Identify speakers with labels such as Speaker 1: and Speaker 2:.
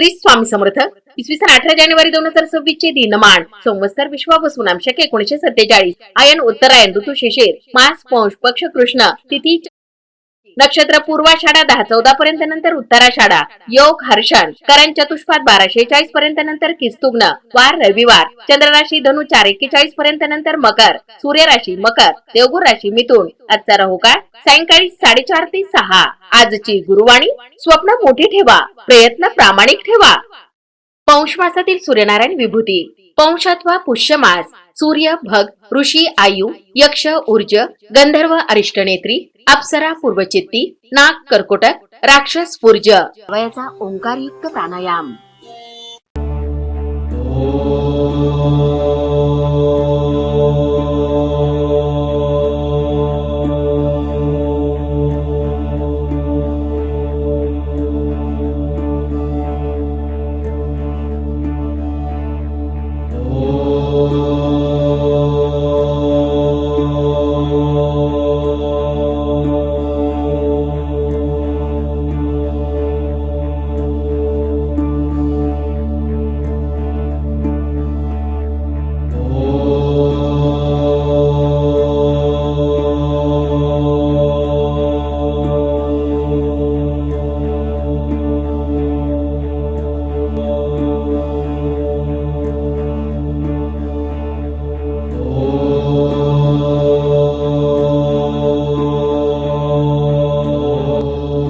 Speaker 1: श्री स्वामी समर्थ. इसवी सन अठरा जानेवारी दोन हजार सव्वीस चे दिनमान संवत्सर विश्वापासून आमशक एकोणीशे सत्तेचाळीस. आयन उत्तरायण ऋतू शिशिर मास पौष पक्ष कृष्ण. तिथी नक्षत्र पूर्वाषाढा दहा चौदा पर्यंत नंतर उत्तराषाढा योग हर्षण. करण चतुष्पात बाराशे चाळीस पर्यंत नंतर किस्तुग्न. वार रविवार. चंद्र राशी धनु चार एक्केचाळीस पर्यंत नंतर मकर. सूर्य राशी मकर. देवगुर राशी मिथुन. आजचा राहू काळ सायंकाळी साडेचार ते सहा. आजची गुरुवाणी स्वप्न मोठी ठेवा. प्रयत्न प्रामाणिक ठेवा. पौष मासातील सूर्यनारायण विभूती. पौष पुष्यमास सूर्य भग ऋषी आयु यक्ष ऊर्ज गंधर्व अरिष्टनेत्री अप्सरा पूर्वचित्ती नाग कर्कोटक राक्षस पूर्ज. वयाचा ओंकारयुक्त प्राणायाम.